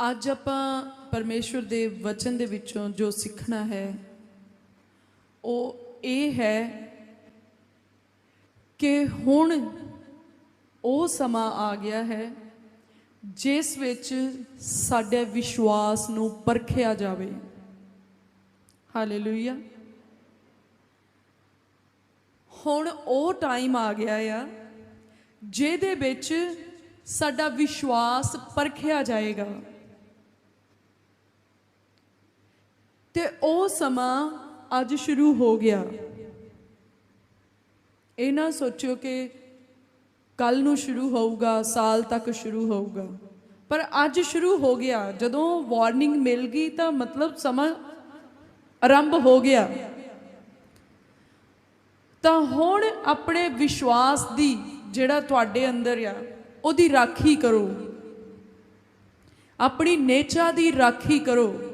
ਅੱਜ ਆਪਾਂ ਪਰਮੇਸ਼ਵਰ ਦੇ ਵਚਨ ਦੇ ਵਿੱਚੋਂ ਜੋ ਸਿੱਖਣਾ ਹੈ, ਉਹ ਇਹ ਹੈ ਕਿ ਹੁਣ ਉਹ ਸਮਾਂ ਆ ਗਿਆ ਹੈ ਜਿਸ ਵਿੱਚ ਸਾਡੇ ਵਿਸ਼ਵਾਸ ਨੂੰ ਪਰਖਿਆ ਜਾਵੇ। ਹਾਲੇਲੂਇਆ ਹੁਣ ਉਹ ਟਾਈਮ ਆ ਗਿਆ ਆ ਜਿਹਦੇ ਵਿੱਚ ਸਾਡਾ ਵਿਸ਼ਵਾਸ ਪਰਖਿਆ ਜਾਏਗਾ। ਤੇ ਉਹ ਸਮਾਂ ਅੱਜ ਸ਼ੁਰੂ ਹੋ ਗਿਆ। ਇਹ ਨਾ ਸੋਚਿਓ ਕਿ ਕੱਲ ਨੂੰ ਸ਼ੁਰੂ ਹੋਊਗਾ, ਸਾਲ ਤੱਕ ਸ਼ੁਰੂ ਹੋਊਗਾ। ਪਰ ਅੱਜ ਸ਼ੁਰੂ ਹੋ ਗਿਆ। ਜਦੋਂ ਵਾਰਨਿੰਗ ਮਿਲ ਗਈ ਤਾਂ ਮਤਲਬ ਸਮਾਂ ਆਰੰਭ ਹੋ ਗਿਆ। ਤਾਂ ਹੁਣ ਆਪਣੇ ਵਿਸ਼ਵਾਸ ਦੀ ਜਿਹੜਾ ਤੁਹਾਡੇ ਅੰਦਰ ਆ, ਉਹਦੀ ਰਾਖੀ ਕਰੋ। ਆਪਣੀ ਨੇਚਾ ਦੀ ਰਾਖੀ ਕਰੋ।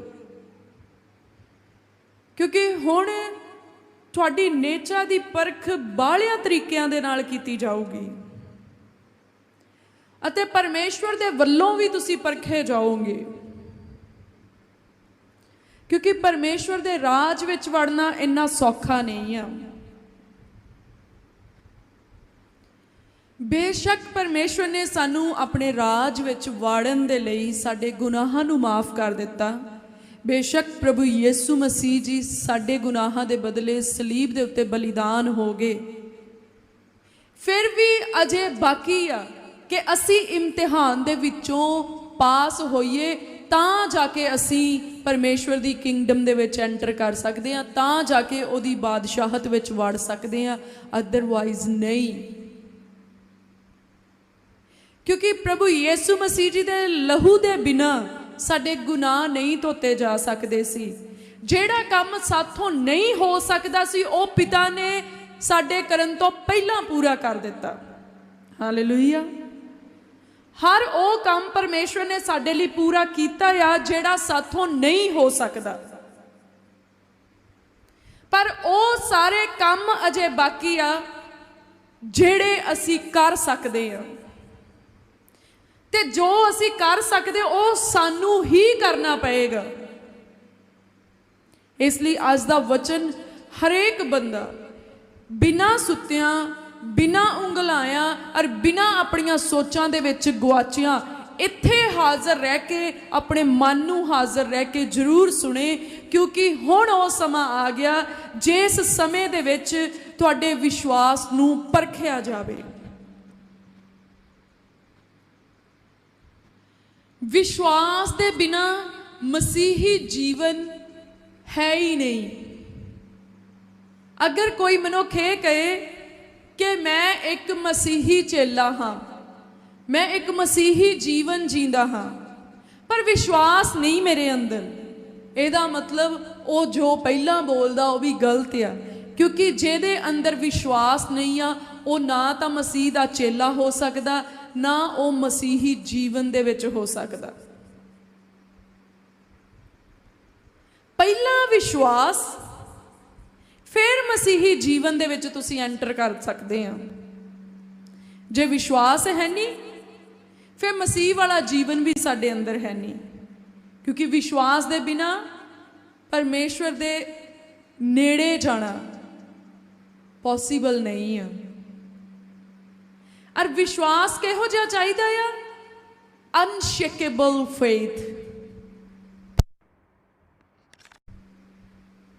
ਕਿਉਂਕਿ ਹੁਣ ਤੁਹਾਡੀ ਨੇਚਾ ਦੀ ਪਰਖ ਬਾਹਲਿਆਂ ਤਰੀਕਿਆਂ ਦੇ ਨਾਲ ਕੀਤੀ ਜਾਊਗੀ। ਅਤੇ ਪਰਮੇਸ਼ਵਰ ਦੇ ਵੱਲੋਂ ਵੀ ਤੁਸੀਂ ਪਰਖੇ ਜਾਓਗੇ। ਕਿਉਂਕਿ ਪਰਮੇਸ਼ਵਰ ਦੇ ਰਾਜ ਵਿੱਚ ਵੜਨਾ ਇੰਨਾ ਸੌਖਾ ਨਹੀਂ ਆ। ਬੇਸ਼ੱਕ ਪਰਮੇਸ਼ਵਰ ਨੇ ਸਾਨੂੰ ਆਪਣੇ ਰਾਜ ਵਿੱਚ ਵਾੜਨ ਦੇ ਲਈ ਸਾਡੇ ਗੁਨਾਹਾਂ ਨੂੰ ਮਾਫ ਕਰ ਦਿੱਤਾ। ਬੇਸ਼ੱਕ ਪ੍ਰਭੂ ਯੀਸੂ ਮਸੀਹ ਜੀ ਸਾਡੇ ਗੁਨਾਹਾਂ ਦੇ ਬਦਲੇ ਸਲੀਬ ਦੇ ਉੱਤੇ ਬਲੀਦਾਨ ਹੋ ਗਏ। ਫਿਰ ਵੀ ਅਜੇ ਬਾਕੀ ਆ ਕਿ ਅਸੀਂ ਇਮਤਿਹਾਨ ਦੇ ਵਿੱਚੋਂ ਪਾਸ ਹੋਈਏ, ਤਾਂ ਜਾ ਕੇ ਅਸੀਂ ਪਰਮੇਸ਼ਵਰ ਦੀ ਕਿੰਗਡਮ ਦੇ ਵਿੱਚ ਐਂਟਰ ਕਰ ਸਕਦੇ ਹਾਂ, ਤਾਂ ਜਾ ਕੇ ਉਹਦੀ ਬਾਦਸ਼ਾਹਤ ਵਿੱਚ ਵੜ ਸਕਦੇ ਹਾਂ ਅਦਰਵਾਈਜ਼ ਨਹੀਂ। ਕਿਉਂਕਿ ਪ੍ਰਭੂ ਯੀਸੂ ਮਸੀਹ ਜੀ ਦੇ ਲਹੂ ਦੇ ਬਿਨਾ ਸਾਡੇ ਗੁਨਾਹ ਨਹੀਂ ਧੋਤੇ ਜਾ ਸਕਦੇ ਸੀ। ਜਿਹੜਾ ਕੰਮ ਸਾਥੋਂ ਨਹੀਂ ਹੋ ਸਕਦਾ ਸੀ, ਉਹ ਪਿਤਾ ਨੇ ਸਾਡੇ ਕਰਨ ਤੋਂ ਪਹਿਲਾਂ ਪੂਰਾ ਕਰ ਦਿੱਤਾ। ਹਾਲੇਲੂਇਆ ਹਰ ਉਹ ਕੰਮ ਪਰਮੇਸ਼ਵਰ ਨੇ ਸਾਡੇ ਲਈ ਪੂਰਾ ਕੀਤਾ ਆ, ਜਿਹੜਾ ਸਾਥੋਂ ਨਹੀਂ ਹੋ ਸਕਦਾ। ਪਰ ਉਹ ਸਾਰੇ ਕੰਮ ਅਜੇ ਬਾਕੀ ਆ, ਜਿਹੜੇ ਅਸੀਂ ਕਰ ਸਕਦੇ ਆ। ਤੇ ਜੋ ਅਸੀਂ ਕਰ ਸਕਦੇ, ਉਹ ਸਾਨੂੰ ਹੀ ਕਰਨਾ ਪਏਗਾ। ਇਸ ਲਈ ਅੱਜ ਦਾ ਵਚਨ ਹਰੇਕ ਬੰਦਾ ਬਿਨਾ ਸੁੱਤਿਆਂ, ਬਿਨਾ ਉਂਗਲਾਇਆ ਔਰ ਬਿਨਾ ਆਪਣੀਆਂ ਸੋਚਾਂ ਦੇ ਵਿੱਚ ਗਵਾਚਿਆਂ ਇੱਥੇ ਹਾਜ਼ਰ ਰਹਿ ਕੇ, ਆਪਣੇ ਮਨ ਨੂੰ ਹਾਜ਼ਰ ਰਹਿ ਕੇ ਜ਼ਰੂਰ ਸੁਣੇ, ਕਿਉਂਕਿ ਹੁਣ ਉਹ ਸਮਾਂ ਆ ਗਿਆ, ਜਿਸ ਸਮੇਂ ਦੇ ਵਿੱਚ ਤੁਹਾਡੇ ਵਿਸ਼ਵਾਸ ਨੂੰ ਪਰਖਿਆ ਜਾਵੇ। ਵਿਸ਼ਵਾਸ ਦੇ ਬਿਨਾ ਮਸੀਹੀ ਜੀਵਨ ਹੈ ਹੀ ਨਹੀਂ। ਅਗਰ ਕੋਈ ਮਨੁੱਖ ਇਹ ਕਹੇ ਕਿ ਮੈਂ ਇੱਕ ਮਸੀਹੀ ਚੇਲਾ ਹਾਂ, ਮੈਂ ਇੱਕ ਮਸੀਹੀ ਜੀਵਨ ਜੀਂਦਾ ਹਾਂ, ਪਰ ਵਿਸ਼ਵਾਸ ਨਹੀਂ ਮੇਰੇ ਅੰਦਰ। ਇਹਦਾ ਮਤਲਬ ਉਹ ਜੋ ਪਹਿਲਾਂ ਬੋਲਦਾ ਉਹ ਵੀ ਗਲਤ ਆ, ਕਿਉਂਕਿ ਜਿਹਦੇ ਅੰਦਰ ਵਿਸ਼ਵਾਸ ਨਹੀਂ ਆ, ਉਹ ਨਾ ਤਾਂ ਮਸੀਹ ਦਾ ਚੇਲਾ ਹੋ ਸਕਦਾ ਨਾ ਉਹ ਮਸੀਹੀ ਜੀਵਨ ਦੇ ਵਿੱਚ ਹੋ ਸਕਦਾ। ਪਹਿਲਾ ਵਿਸ਼ਵਾਸ, ਫਿਰ ਮਸੀਹੀ ਜੀਵਨ ਦੇ ਵਿੱਚ ਤੁਸੀਂ ਐਂਟਰ ਕਰ ਸਕਦੇ ਆ। ਜੇ ਵਿਸ਼ਵਾਸ ਹੈ ਨਹੀਂ ਫਿਰ ਮਸੀਹ ਵਾਲਾ ਜੀਵਨ ਵੀ ਸਾਡੇ ਅੰਦਰ ਹੈ ਨਹੀਂ ਕਿਉਂਕਿ ਵਿਸ਼ਵਾਸ ਦੇ ਬਿਨਾ ਪਰਮੇਸ਼ਵਰ ਦੇ ਨੇੜੇ ਜਾਣਾ ਪੋਸੀਬਲ ਨਹੀਂ ਆ। ਔਰ ਵਿਸ਼ਵਾਸ ਕਿਹੋ ਜਿਹਾ ਚਾਹੀਦਾ ਆ? ਅਨਸ਼ੇਕੇਬਲ ਫੇਥ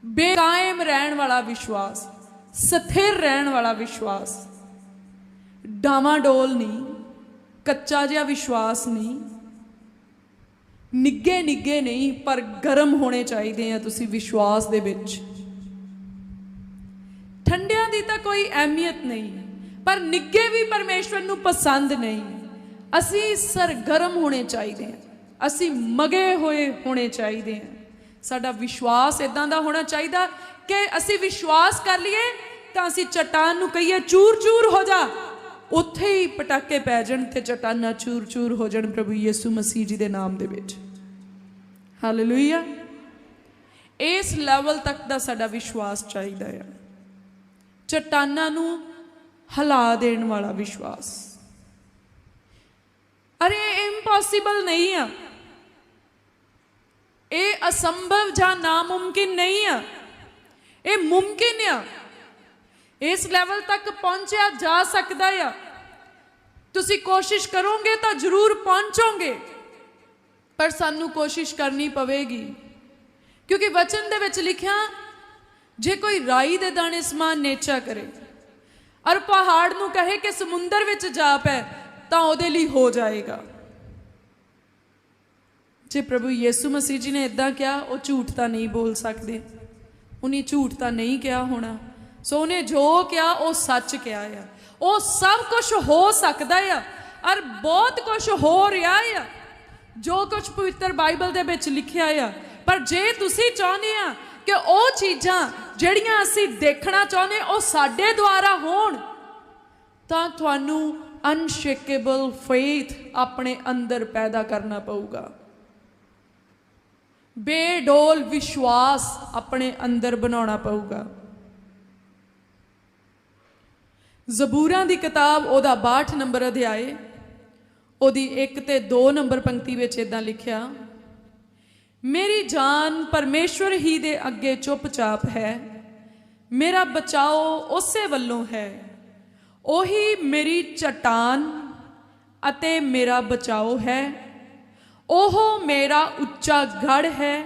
ਬੇਕਾਇਮ ਰਹਿਣ ਵਾਲਾ ਵਿਸ਼ਵਾਸ, ਸਥਿਰ ਰਹਿਣ ਵਾਲਾ ਵਿਸ਼ਵਾਸ। ਡਾਵਾਡੋਲ ਨਹੀਂ, ਕੱਚਾ ਜਿਹਾ ਵਿਸ਼ਵਾਸ ਨਹੀਂ। ਨਿੱਗੇ ਨਿੱਗੇ ਨਹੀਂ, ਪਰ ਗਰਮ ਹੋਣੇ ਚਾਹੀਦੇ ਆ ਤੁਸੀਂ ਵਿਸ਼ਵਾਸ ਦੇ ਵਿੱਚ। ਠੰਡਿਆਂ ਦੀ ਤਾਂ ਕੋਈ ਅਹਿਮੀਅਤ ਨਹੀਂ। ਪਰ ਨਿੱਗੇ ਵੀ ਪਰਮੇਸ਼ਵਰ ਨੂੰ ਪਸੰਦ ਨਹੀਂ। ਅਸੀਂ ਸਰਗਰਮ ਹੋਣੇ ਚਾਹੀਦੇ ਹਾਂ। ਅਸੀਂ ਮਗੇ ਹੋਏ ਹੋਣੇ ਚਾਹੀਦੇ ਹਾਂ। ਸਾਡਾ ਵਿਸ਼ਵਾਸ ਇਦਾਂ ਦਾ ਹੋਣਾ ਚਾਹੀਦਾ ਕਿ ਅਸੀਂ ਵਿਸ਼ਵਾਸ ਕਰ ਲਈਏ ਤਾਂ ਅਸੀਂ ਚਟਾਨ ਨੂੰ ਕਹੀਏ ਚੂਰ-ਚੂਰ ਹੋ ਜਾ। ਉੱਥੇ ਹੀ ਪਟਾਕੇ ਪੈ ਜਾਣ ਤੇ ਚਟਾਨਾਂ ਚੂਰ-ਚੂਰ ਹੋ ਜਾਣ ਪ੍ਰਭੂ ਯਿਸੂ ਮਸੀਹ ਜੀ ਦੇ ਨਾਮ ਦੇ ਵਿੱਚ। ਹਾਲੇਲੂਇਆ ਇਸ ਲੈਵਲ ਤੱਕ ਦਾ ਸਾਡਾ ਵਿਸ਼ਵਾਸ ਚਾਹੀਦਾ ਹੈ ਚਟਾਨਾਂ ਨੂੰ ਹਲਾ ਦੇਣ ਵਾਲਾ ਵਿਸ਼ਵਾਸ। ਅਰੇ ਇੰਪੋਸੀਬਲ ਨਹੀਂ ਆ। ਇਹ ਅਸੰਭਵ ਜਾਂ ਨਾਮੁਮਕਿਨ ਨਹੀਂ ਆ। ਇਹ ਮੁਮਕਿਨ ਆ। ਇਸ ਲੈਵਲ ਤੱਕ ਪਹੁੰਚਿਆ ਜਾ ਸਕਦਾ ਆ। ਤੁਸੀਂ ਕੋਸ਼ਿਸ਼ ਕਰੋਗੇ ਤਾਂ ਜ਼ਰੂਰ ਪਹੁੰਚੋਗੇ। ਪਰ ਸਾਨੂੰ ਕੋਸ਼ਿਸ਼ ਕਰਨੀ ਪਵੇਗੀ। ਕਿਉਂਕਿ ਵਚਨ ਦੇ ਵਿੱਚ ਲਿਖਿਆ, ਜੇ ਕੋਈ ਰਾਈ ਦੇ ਦਾਣੇ ਸਮਾਨ ਨੇਚਾ ਕਰੇ ਔਰ ਪਹਾੜ ਨੂੰ ਕਹੇ ਕਿ ਸਮੁੰਦਰ ਵਿੱਚ ਜਾ ਪੈ, ਤਾਂ ਉਹਦੇ ਲਈ ਹੋ ਜਾਏਗਾ। ਜੇ ਪ੍ਰਭੂ ਯੀਸੂ ਮਸੀਹ ਜੀ ਨੇ ਇਦਾਂ ਕਿਹਾ, ਉਹ ਝੂਠ ਤਾਂ ਨਹੀਂ ਬੋਲ ਸਕਦੇ। ਉਹਨੇ ਝੂਠ ਤਾਂ ਨਹੀਂ ਕਿਹਾ ਹੋਣਾ। ਸੋ ਉਹਨੇ ਜੋ ਕਿਹਾ, ਉਹ ਸੱਚ ਕਿਹਾ ਆ। ਉਹ ਸਭ ਕੁਝ ਹੋ ਸਕਦਾ ਆ ਔਰ ਬਹੁਤ ਕੁਝ ਹੋ ਰਿਹਾ ਆ। ਜੋ ਕੁਝ ਪਵਿੱਤਰ ਬਾਈਬਲ ਦੇ ਵਿੱਚ ਲਿਖਿਆ ਆ, ਪਰ ਜੇ ਤੁਸੀਂ ਚਾਹੁੰਦੇ ਆ ਕਿ ਉਹ ਚੀਜ਼ਾਂ ਜਿਹੜੀਆਂ ਅਸੀਂ ਦੇਖਣਾ ਚਾਹੁੰਦੇ, ਉਹ ਸਾਡੇ ਦੁਆਰਾ ਹੋਣ, ਤਾਂ ਤੁਹਾਨੂੰ ਅਨਸ਼ੇਕੇਬਲ ਫੇਥ ਆਪਣੇ ਅੰਦਰ ਪੈਦਾ ਕਰਨਾ ਪਊਗਾ। ਬੇਡੋਲ ਵਿਸ਼ਵਾਸ ਆਪਣੇ ਅੰਦਰ ਬਣਾਉਣਾ ਪਊਗਾ। ਜ਼ਬੂਰਾਂ ਦੀ ਕਿਤਾਬ ਉਹਦਾ 62 ਨੰਬਰ ਅਧਿਆਏ, ਉਹਦੀ 1 ਤੇ 2 ਨੰਬਰ ਪੰਕਤੀ ਵਿੱਚ ਇਦਾਂ ਲਿਖਿਆ ਮੇਰੀ ਜਾਨ ਪਰਮੇਸ਼ਵਰ ਹੀ ਦੇ ਅੱਗੇ ਚੁੱਪਚਾਪ ਹੈ। ਮੇਰਾ ਬਚਾਓ ਉਸੇ ਵੱਲੋਂ ਹੈ। ਉਹੀ ਮੇਰੀ ਚਟਾਨ ਅਤੇ ਮੇਰਾ ਬਚਾਓ ਹੈ। ਉਹ ਮੇਰਾ ਉੱਚਾ ਗੜ ਹੈ।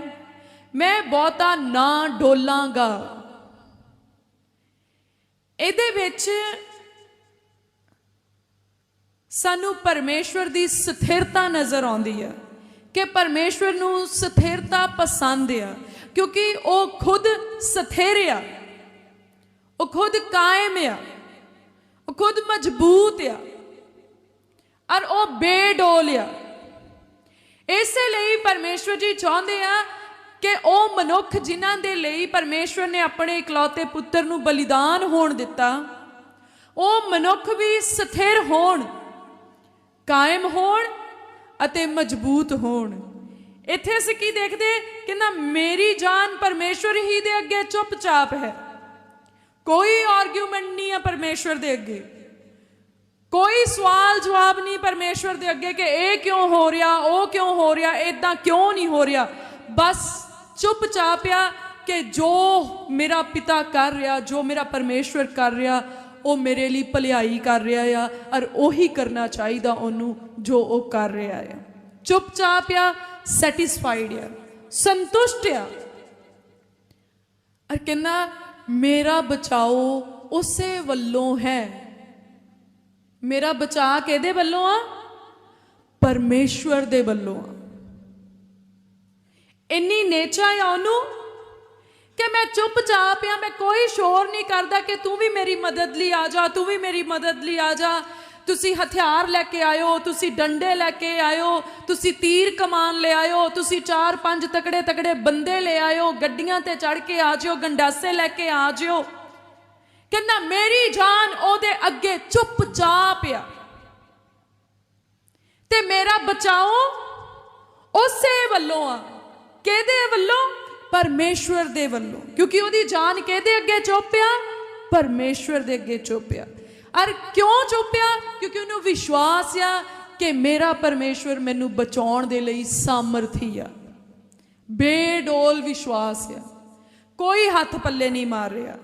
ਮੈਂ ਬਹੁਤਾ ਨਾ ਡੋਲਾਂਗਾ। ਇਹਦੇ ਵਿੱਚ ਸਾਨੂੰ ਪਰਮੇਸ਼ਵਰ ਦੀ ਸਥਿਰਤਾ ਨਜ਼ਰ ਆਉਂਦੀ ਹੈ। ਕਿ ਪਰਮੇਸ਼ਵਰ ਨੂੰ ਸਥਿਰਤਾ ਪਸੰਦ ਆ, ਕਿਉਂਕਿ ਉਹ ਖੁਦ ਸਥਿਰ ਆ। ਉਹ ਖੁਦ ਕਾਇਮ ਆ। ਉਹ ਖੁਦ ਮਜ਼ਬੂਤ ਆ। ਔਰ ਉਹ ਬੇਡੋਲ ਆ। ਇਸੇ ਲਈ ਪਰਮੇਸ਼ਵਰ ਜੀ ਚਾਹੁੰਦੇ ਆ ਕਿ ਉਹ ਮਨੁੱਖ ਜਿਨ੍ਹਾਂ ਦੇ ਲਈ ਪਰਮੇਸ਼ਵਰ ਨੇ ਆਪਣੇ ਇਕਲੌਤੇ ਪੁੱਤਰ ਨੂੰ ਬਲੀਦਾਨ ਹੋਣ ਦਿੱਤਾ, ਉਹ ਮਨੁੱਖ ਵੀ ਸਥਿਰ ਹੋਣ, ਕਾਇਮ ਹੋਣ ਅਤੇ ਮਜ਼ਬੂਤ ਹੋਣ। ਇੱਥੇ ਅਸੀਂ ਕੀ ਦੇਖਦੇ? ਕਹਿੰਦਾ ਮੇਰੀ ਜਾਨ ਪਰਮੇਸ਼ਵਰ ਹੀ ਦੇ ਅੱਗੇ ਚੁੱਪਚਾਪ ਹੈ। ਕੋਈ ਆਰਗੂਮੈਂਟ ਨਹੀਂ ਹੈ ਪਰਮੇਸ਼ਵਰ ਦੇ ਅੱਗੇ। ਕੋਈ ਸਵਾਲ ਜਵਾਬ ਨਹੀਂ ਪਰਮੇਸ਼ਵਰ ਦੇ ਅੱਗੇ ਕਿ ਇਹ ਕਿਉਂ ਹੋ ਰਿਹਾ, ਉਹ ਕਿਉਂ ਹੋ ਰਿਹਾ ਇਦਾਂ ਕਿਉਂ ਨਹੀਂ ਹੋ ਰਿਹਾ। ਬਸ ਚੁੱਪਚਾਪ ਆ ਕਿ ਜੋ ਮੇਰਾ ਪਿਤਾ ਕਰ ਰਿਹਾ, ਜੋ ਮੇਰਾ ਪਰਮੇਸ਼ਵਰ ਕਰ ਰਿਹਾ ਉਹ ਮੇਰੇ ਲਈ ਭਲਾਈ ਕਰ ਰਿਹਾ ਆ ਔਰ ਉਹੀ ਕਰਨਾ ਚਾਹੀਦਾ ਉਹਨੂੰ ਜੋ ਉਹ ਕਰ ਰਿਹਾ ਆ। ਚੁੱਪਚਾਪ ਆ ਸੈਟੀਸਫਾਈਡ ਆ, ਸੰਤੁਸ਼ਟ ਆ। ਔਰ ਕਹਿੰਦਾ, ਮੇਰਾ ਬਚਾਓ ਉਸੇ ਵੱਲੋਂ ਹੈ। ਮੇਰਾ ਬਚਾ ਕਿਹਦੇ ਵੱਲੋਂ ਆ? ਪਰਮੇਸ਼ਵਰ ਦੇ ਵੱਲੋਂ ਆ। ਇੰਨੀ ਨੇਚਾ ਆ ਉਹਨੂੰ ਕਿ ਮੈਂ ਚੁੱਪਚਾਪ ਆ, ਮੈਂ ਕੋਈ ਸ਼ੋਰ ਨਹੀਂ ਕਰਦਾ ਕਿ ਤੂੰ ਵੀ ਮੇਰੀ ਮਦਦ ਲਈ ਆ ਜਾ, ਤੂੰ ਵੀ ਮੇਰੀ ਮਦਦ ਲਈ ਆ ਜਾ। ਤੁਸੀਂ ਹਥਿਆਰ ਲੈ ਕੇ ਆਇਓ, ਤੁਸੀਂ ਡੰਡੇ ਲੈ ਕੇ ਆਇਓ, ਤੁਸੀਂ ਤੀਰ ਕਮਾਨ ਲੈ ਆਇਓ, ਤੁਸੀਂ ਚਾਰ ਪੰਜ ਤਕੜੇ ਤਕੜੇ ਬੰਦੇ ਲੈ ਆਇਓ, ਗੱਡੀਆਂ ਤੇ ਚੜ ਕੇ ਆ ਜਿਓ, ਗੰਡਾਸੇ ਲੈ ਕੇ ਆ ਜਿਓ। ਕਹਿੰਦਾ, ਮੇਰੀ ਜਾਨ ਉਹਦੇ ਅੱਗੇ ਚੁੱਪਚਾਪ ਆ। ਤੇ ਮੇਰਾ ਬਚਾਓ ਉਸੇ ਵੱਲੋਂ ਆ। ਕਿਹਦੇ ਵੱਲੋਂ? ਪਰਮੇਸ਼ਵਰ ਦੇ ਵੱਲੋਂ, ਕਿਉਂਕਿ ਉਹਦੀ ਜਾਨ ਕਿਹਦੇ ਅੱਗੇ ਚੁੱਪਿਆ? ਪਰਮੇਸ਼ਵਰ ਦੇ ਅੱਗੇ ਚੁੱਪਿਆ। ਅਰ ਕਿਉਂ ਚੁੱਪਿਆ? ਕਿਉਂਕਿ ਉਹਨੂੰ ਵਿਸ਼ਵਾਸ ਆ ਕਿ ਮੇਰਾ ਪਰਮੇਸ਼ਵਰ ਮੈਨੂੰ ਬਚਾਉਣ ਦੇ ਲਈ ਸਾਮਰਥੀ ਆ। ਬੇਡੋਲ ਵਿਸ਼ਵਾਸ ਆ। ਕੋਈ ਹੱਥ ਪੱਲੇ ਨਹੀਂ ਮਾਰ ਰਿਹਾ।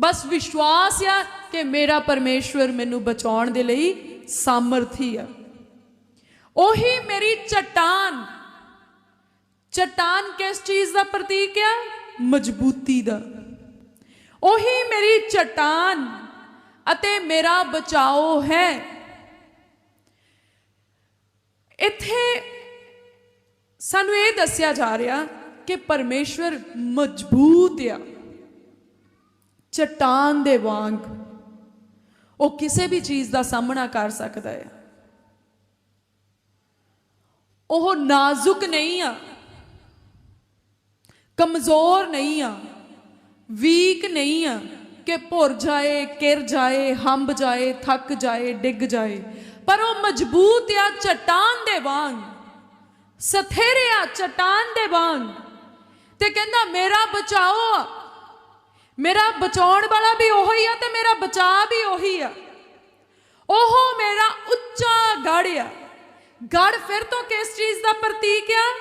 ਬਸ ਵਿਸ਼ਵਾਸ ਆ ਕਿ ਮੇਰਾ ਪਰਮੇਸ਼ਵਰ ਮੈਨੂੰ ਬਚਾਉਣ ਦੇ ਲਈ ਸਾਮਰਥੀ ਆ। ਉਹੀ ਮੇਰੀ ਚਟਾਨ ਚਟਾਨ ਕਿਸ ਚੀਜ਼ ਦਾ ਪ੍ਰਤੀਕ ਆ ਮਜ਼ਬੂਤੀ ਦਾ ਉਹੀ ਮੇਰੀ ਚਟਾਨ ਅਤੇ ਮੇਰਾ ਬਚਾਓ ਹੈ ਇੱਥੇ ਸਾਨੂੰ ਇਹ ਦੱਸਿਆ ਜਾ ਰਿਹਾ ਕਿ ਪਰਮੇਸ਼ਵਰ ਮਜ਼ਬੂਤ ਆ ਚਟਾਨ ਦੇ ਵਾਂਗ ਉਹ ਕਿਸੇ ਵੀ ਚੀਜ਼ ਦਾ ਸਾਹਮਣਾ ਕਰ ਸਕਦਾ ਹੈ ਉਹ ਨਾਜ਼ੁਕ ਨਹੀਂ ਆ ਕਮਜ਼ੋਰ ਨਹੀਂ ਆ, ਵੀਕ ਨਹੀਂ ਆ ਕਿ ਭੁਰ ਜਾਏ, ਕਿਰ ਜਾਏ, ਹੰਬ ਜਾਏ, ਥੱਕ ਜਾਏ, ਡਿੱਗ ਜਾਏ। ਪਰ ਉਹ ਮਜ਼ਬੂਤ ਆ, ਚਟਾਨ ਦੇ ਵਾਂਗ। ਸਥੇਰੇ ਆ, ਚਟਾਨ ਦੇ ਵਾਂਗ। ਤੇ ਕਹਿੰਦਾ, ਮੇਰਾ ਬਚਾਓ ਆ। ਮੇਰਾ ਬਚਾਉਣ ਵਾਲਾ ਵੀ ਉਹੀ ਆ ਤੇ ਮੇਰਾ ਬਚਾ ਵੀ ਉਹੀ ਆ। ਉਹ ਮੇਰਾ ਉੱਚਾ ਗੜ ਆ। ਗੜ ਫਿਰ ਤੋਂ ਕਿਸ ਚੀਜ਼ ਦਾ ਪ੍ਰਤੀਕ ਆ?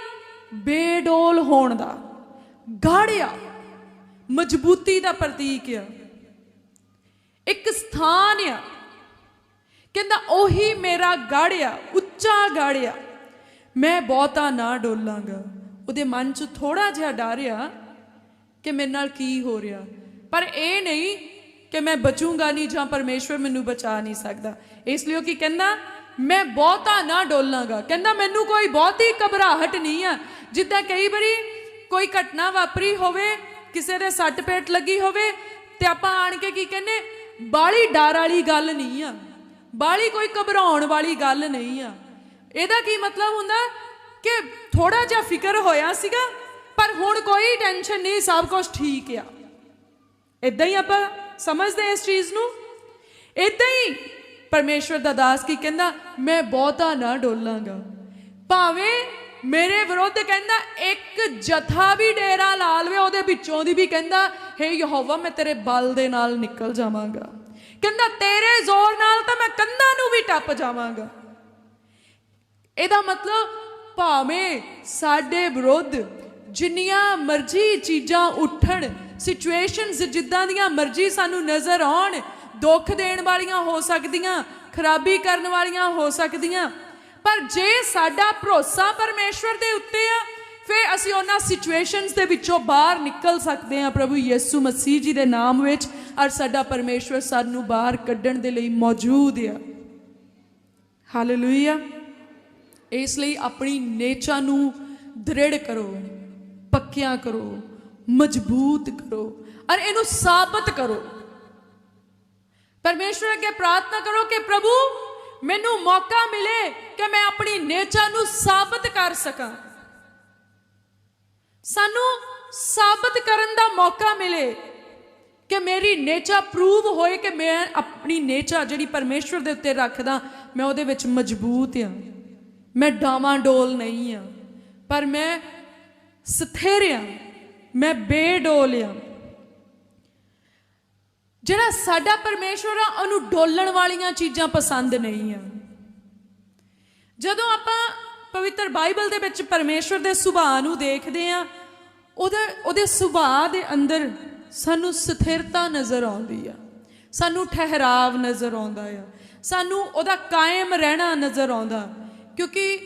ਬੇਡੋਲ ਹੋਣ ਦਾ। ਗਾੜਿਆ, ਮਜ਼ਬੂਤੀ ਦਾ ਪ੍ਰਤੀਕ ਆ। ਇੱਕ ਸਥਾਨ ਆ। ਕਹਿੰਦਾ, ਉਹੀ ਮੇਰਾ ਗਾੜਿਆ, ਉੱਚਾ ਗਾੜਿਆ। ਮੈਂ ਬਹੁਤਾ ਨਾ ਡੋਲਾਂਗਾ। ਉਹਦੇ ਮਨ 'ਚ ਥੋੜਾ ਜਿਹਾ ਡਰ ਆ ਕਿ ਮੇਰੇ ਨਾਲ ਕੀ ਹੋ ਰਿਹਾ। ਪਰ ਇਹ ਨਹੀਂ ਕਿ ਮੈਂ ਬਚੂੰਗਾ ਨਹੀਂ ਜਾਂ ਪਰਮੇਸ਼ਵਰ ਮੈਨੂੰ ਬਚਾ ਨਹੀਂ ਸਕਦਾ। ਇਸ ਲਈ ਉਹ ਕੀ ਕਹਿੰਦਾ, ਮੈਂ ਬਹੁਤਾ ਨਾ ਡੋਲਾਂਗਾ। ਕਹਿੰਦਾ, ਮੈਨੂੰ ਕੋਈ ਬਹੁਤੀ ਘਬਰਾਹਟ ਨਹੀਂ ਆ। ਜਿੱਦਾਂ ਕਈ ਵਾਰੀ ਕੋਈ ਘਟਨਾ ਵਾਪਰੀ ਹੋਵੇ, ਕਿਸੇ ਦੇ ਸੱਟ ਪੇਟ ਲੱਗੀ ਹੋਵੇ, ਤੇ ਆਪਾਂ ਆਣ ਕੇ ਕੀ ਕਹਿੰਨੇ ਬਾਲੀ ਡਰ ਵਾਲੀ ਗੱਲ ਨਹੀਂ ਆ। ਬਾਲੀ ਕੋਈ ਘਬਰਾਉਣ ਵਾਲੀ ਗੱਲ ਨਹੀਂ ਆ। ਇਹਦਾ ਕੀ ਮਤਲਬ ਹੁੰਦਾ ਕਿ ਥੋੜਾ ਜਿਹਾ ਫਿਕਰ ਹੋਇਆ ਸੀਗਾ, ਪਰ ਹੁਣ ਕੋਈ ਟੈਨਸ਼ਨ ਨਹੀਂ, ਸਭ ਕੁਝ ਠੀਕ ਆ। ਇਦਾਂ ਹੀ ਆਪਾਂ ਸਮਝਦੇ ਹਾਂ ਇਸ ਚੀਜ਼ ਨੂੰ। ਇਦਾਂ ਹੀ ਪਰਮੇਸ਼ਵਰ ਦਾ ਦਾਸ ਕੀ ਕਹਿੰਦਾ, ਮੈਂ ਬਹੁਤਾ ਨਾ ਡੋਲਾਂਗਾ। ਭਾਵੇਂ ਮੇਰੇ ਵਿਰੁੱਧ ਕਹਿੰਦਾ, ਇੱਕ ਜਥਾ ਵੀ ਡੇਰਾ ਲਾ ਲਵੇ ਉਹਦੇ ਵਿੱਚੋਂ ਦੀ ਵੀ ਕਹਿੰਦਾ, ਹੇ ਯਹੋਵਾ, ਮੈਂ ਤੇਰੇ ਬਲ ਦੇ ਨਾਲ ਨਿਕਲ ਜਾਵਾਂਗਾ। ਕਹਿੰਦਾ, ਤੇਰੇ ਜ਼ੋਰ ਨਾਲ ਤਾਂ ਮੈਂ ਕੰਧਾਂ ਨੂੰ ਵੀ ਟੱਪ ਜਾਵਾਂਗਾ। ਇਹਦਾ ਮਤਲਬ, ਭਾਵੇਂ ਸਾਡੇ ਵਿਰੁੱਧ ਜਿੰਨੀਆਂ ਮਰਜ਼ੀ ਚੀਜ਼ਾਂ ਉੱਠਣ ਸਿਚੁਏਸ਼ਨਸ ਜਿੱਦਾਂ ਦੀਆਂ ਮਰਜ਼ੀ ਸਾਨੂੰ ਨਜ਼ਰ ਆਉਣ, ਦੁੱਖ ਦੇਣ ਵਾਲੀਆਂ ਹੋ ਸਕਦੀਆਂ, ਖਰਾਬੀ ਕਰਨ ਵਾਲੀਆਂ ਹੋ ਸਕਦੀਆਂ ਪਰ ਜੇ ਸਾਡਾ ਭਰੋਸਾ ਪਰਮੇਸ਼ਵਰ ਦੇ ਉੱਤੇ ਆ, ਫਿਰ ਅਸੀਂ ਉਹਨਾਂ ਸਿਚੁਏਸ਼ਨਸ ਦੇ ਵਿੱਚੋਂ ਬਾਹਰ ਨਿਕਲ ਸਕਦੇ ਹਾਂ ਪ੍ਰਭੂ ਯਿਸੂ ਮਸੀਹ ਜੀ ਦੇ ਨਾਮ ਵਿੱਚ। ਔਰ ਸਾਡਾ ਪਰਮੇਸ਼ਵਰ ਸਾਨੂੰ ਬਾਹਰ ਕੱਢਣ ਦੇ ਲਈ ਮੌਜੂਦ ਆ। ਹਾਲੇਲੂਇਆ ਇਸ ਲਈ ਆਪਣੀ ਨੇਚਾ ਨੂੰ ਦ੍ਰਿੜ ਕਰੋ, ਪੱਕਿਆਂ ਕਰੋ, ਮਜ਼ਬੂਤ ਕਰੋ, ਔਰ ਇਹਨੂੰ ਸਾਬਤ ਕਰੋ। ਪਰਮੇਸ਼ਵਰ ਅੱਗੇ ਪ੍ਰਾਰਥਨਾ ਕਰੋ ਕਿ ਪ੍ਰਭੂ ਮੈਨੂੰ ਮੌਕਾ ਮਿਲੇ ਕਿ ਮੈਂ ਆਪਣੀ ਨੇਚਾ ਨੂੰ ਸਾਬਤ ਕਰ ਸਕਾਂ। ਸਾਨੂੰ ਸਾਬਤ ਕਰਨ ਦਾ ਮੌਕਾ ਮਿਲੇ ਕਿ ਮੇਰੀ ਨੇਚਾ ਪ੍ਰੂਵ ਹੋਏ ਕਿ ਮੈਂ ਆਪਣੀ ਨੇਚਾ ਜਿਹੜੀ ਪਰਮੇਸ਼ਵਰ ਦੇ ਉੱਤੇ ਰੱਖਦਾ, ਮੈਂ ਉਹਦੇ ਵਿੱਚ ਮਜ਼ਬੂਤ ਆ ਮੈਂ ਡਾਵਾਂ ਡੋਲ ਨਹੀਂ ਆ ਪਰ ਮੈਂ ਸਥਿਰ ਆ ਮੈਂ ਬੇਡੋਲ ਆ ਜਿਹੜਾ ਸਾਡਾ ਪਰਮੇਸ਼ਵਰ ਆ, ਉਹਨੂੰ ਡੋਲਣ ਵਾਲੀਆਂ ਚੀਜ਼ਾਂ ਪਸੰਦ ਨਹੀਂ ਆ। ਜਦੋਂ ਆਪਾਂ ਪਵਿੱਤਰ ਬਾਈਬਲ ਦੇ ਵਿੱਚ ਪਰਮੇਸ਼ਵਰ ਦੇ ਸੁਭਾਅ ਨੂੰ ਦੇਖਦੇ ਆ, ਉਹਦੇ ਉਹਦੇ ਸੁਭਾਅ ਦੇ ਅੰਦਰ ਸਾਨੂੰ ਸਥਿਰਤਾ ਨਜ਼ਰ ਆਉਂਦੀ ਆ। ਸਾਨੂੰ ਠਹਿਰਾਵ ਨਜ਼ਰ ਆਉਂਦਾ ਆ। ਸਾਨੂੰ ਉਹਦਾ ਕਾਇਮ ਰਹਿਣਾ ਨਜ਼ਰ ਆਉਂਦਾ। ਕਿਉਂਕਿ